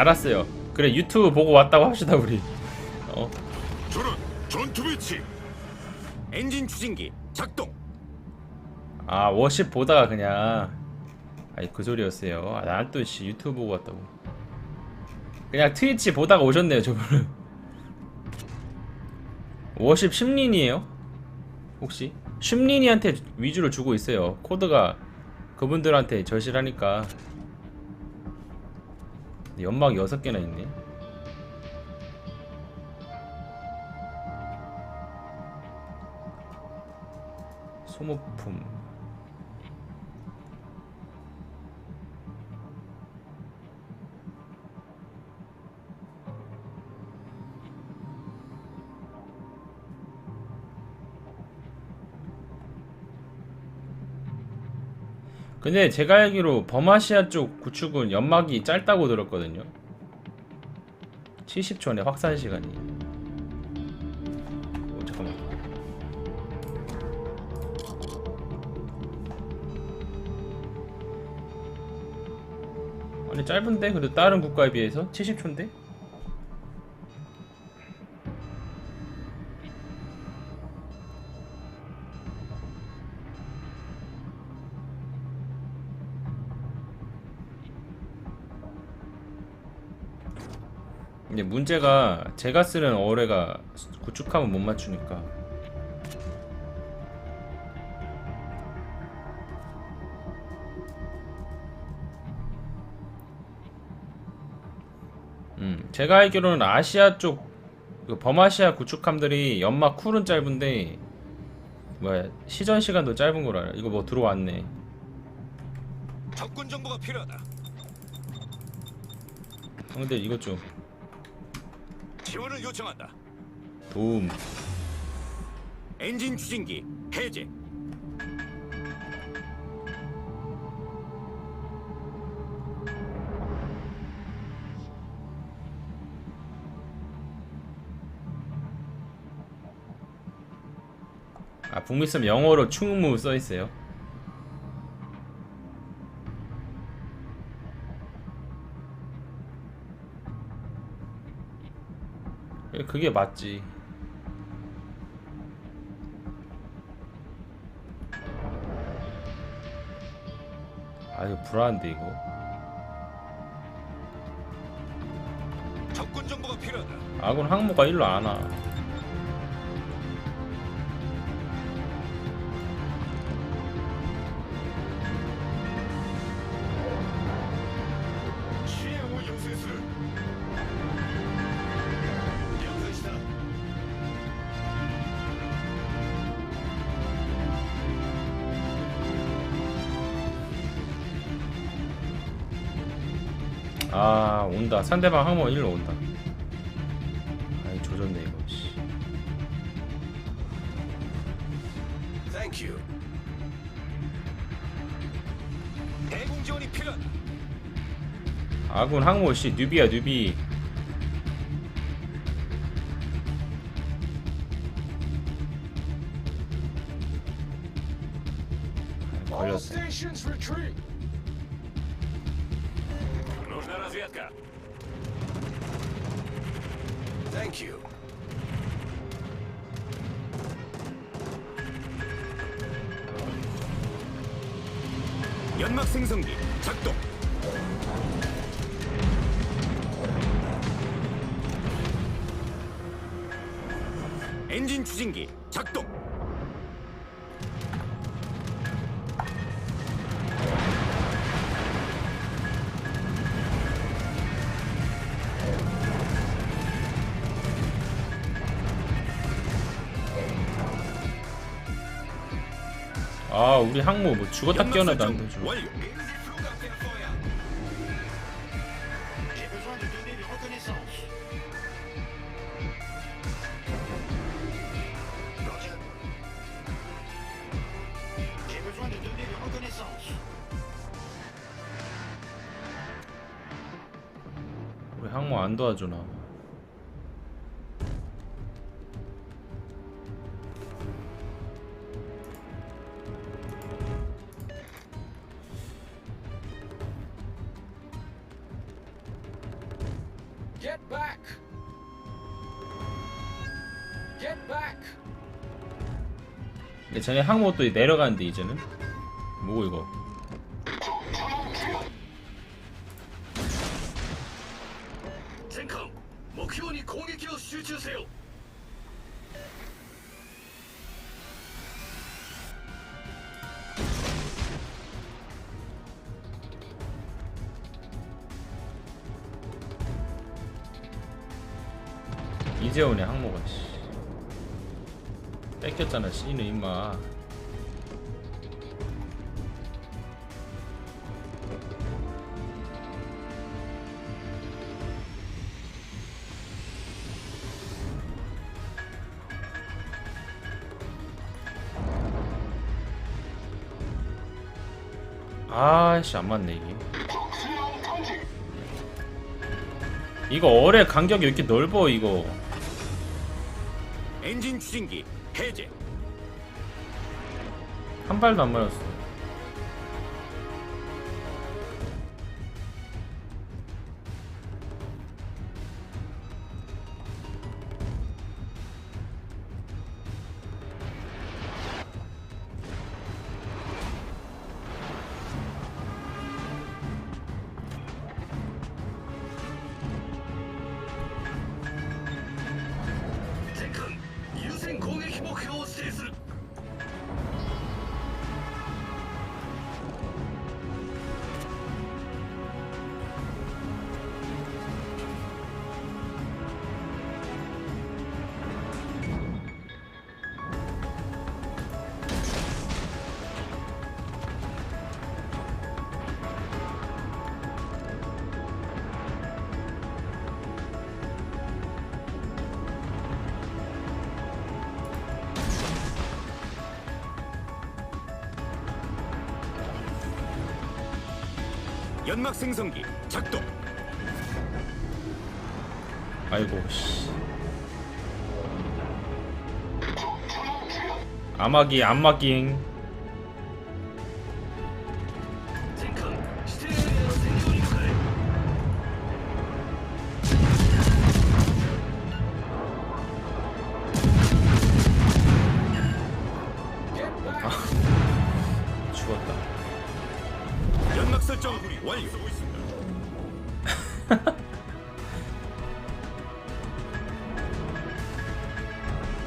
알았어요. 그래 유튜브 보고 왔다고 합시다 우리. 어 전원 전투 배치 엔진 추진기 작동 아 워십 보다가 그냥 아니 그 소리였어요. 아, 난또 씨 유튜브 보고 왔다고. 그냥 트위치 보다가 오셨네요 저분은. 워십 심린이에요? 혹시? 심린이한테 위주로 주고 있어요. 코드가 그분들한테 절실하니까. 연막 6개나 있네. 소모품. 근데 제가 알기로 범아시아 쪽 구축은 연막이 짧다고 들었거든요. 70초네 확산 시간이. 오, 잠깐만. 아니 짧은데 그래도 다른 국가에 비해서 70초인데? 근데 문제가 제가 쓰는 어뢰가 구축하면 못 맞추니까. 음 제가 알기로는 아시아 쪽그 범아시아 구축함들이 연막 쿨은 짧은데 뭐야 시전 시간도 짧은 걸 알아 이거 뭐 들어왔네. 적군 정보가 필요하다. 형들 이것 좀 지원을 요청한다. 도움. 엔진 추진기 해제. 아 북미섬 영어로 충무 써 있어요. 그게 맞지. 아유 불안한데 이거. 적군 정보가 필요하다 아군 항모가 일로 안 와. 아 온다. 상대방 항모 일로 온다. 아이 조졌네 이거. 씨. Thank you. 대공 지원이 필요 아군 항모 씨 뉴비야 뉴비. 걸렸어. разведка 땡큐 연막 생성기 작동 엔진 추진기 작동 아 우리 항모 뭐 죽었다 깨어나도 안 되죠. 우리 항모 안 도와주나. 전에 항모도 내려가는데 이제는? 뭐고 이거? 이제 오네 항모가 씨. 뺏겼잖아 씨는 임마. 아씨 안 맞네 이게. 이거 어뢰 간격이 왜 이렇게 넓어 이거? 엔진 추진기 해제. 한 발도 안 맞았어.「 연막 생성기 작동. 아이고 씨. 아마기 안마기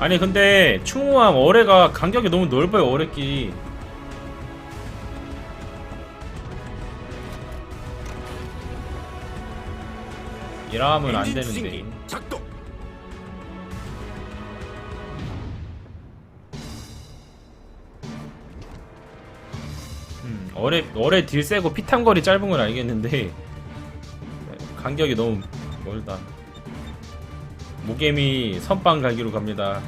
아니 근데 충무함 어뢰가 간격이 너무 넓어요 어뢰끼. 이러면 안 엔진 되는데. 추진기 작동. 음, 어뢰 어뢰 딜 세고 피탄거리 짧은 건 알겠는데 간격이 너무 멀다. 무게미 선빵 갈기로 갑니다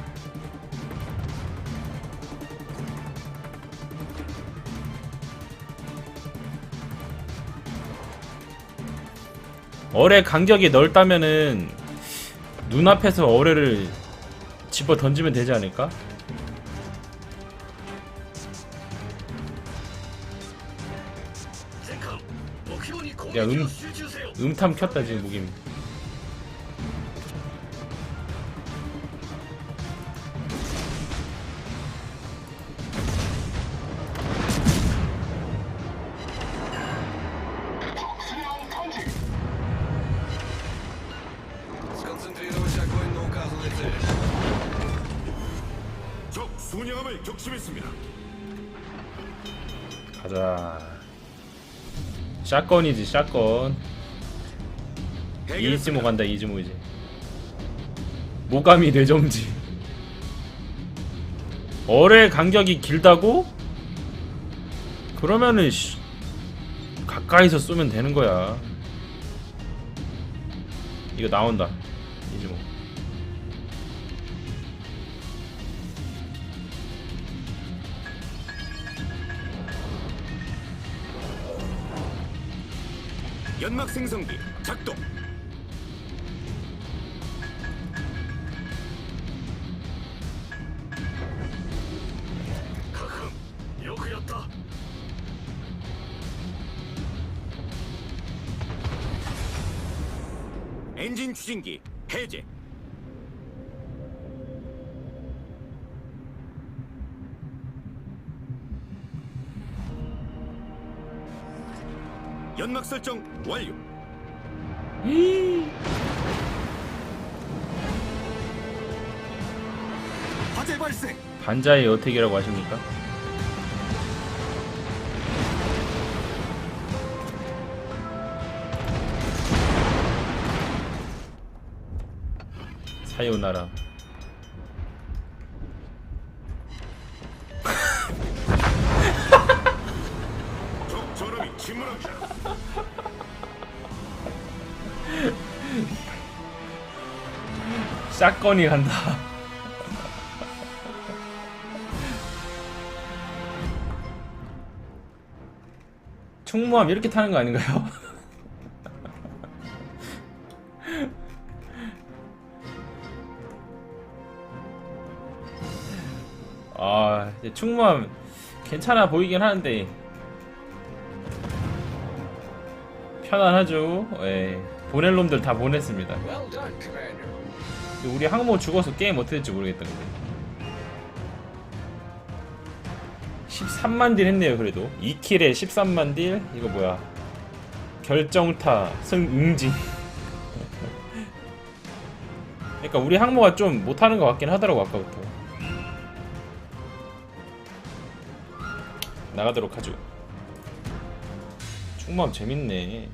어뢰 간격이 넓다면은 눈앞에서 어뢰를 집어 던지면 되지 않을까? 야 음, 음탐 켰다 지금 무김 적 순양함을 격침했습니다. 가자. 샷건이지 샷건. 이즈모 간다 이즈모 이제. 모감이 뇌정지. 어뢰 간격이 길다고? 그러면은 씨, 가까이서 쏘면 되는 거야. 이거 나온다. 이즈모. 연막 생성기 작동. 가흠, 요크였다. 엔진 추진기 해제. 연막 설정 완료. 화재 발생. 반자의 어택이라고 하십니까? 사요나라 샷건이 간다 충무함 이렇게 타는 거 아닌가요? 아 이제 충무함 괜찮아 보이긴 하는데 편안하죠 예 보낼 놈들 다 보냈습니다 Well done. 우리 항모 죽어서 게임 어떻게 될지 모르겠다 근데. 13만 딜 했네요 그래도. 2킬에 13만 딜? 이거 뭐야? 결정타 승응징. 그러니까 우리 항모가 좀 못하는 것 같긴 하더라고 아까부터. 나가도록 하죠. 충무함 재밌네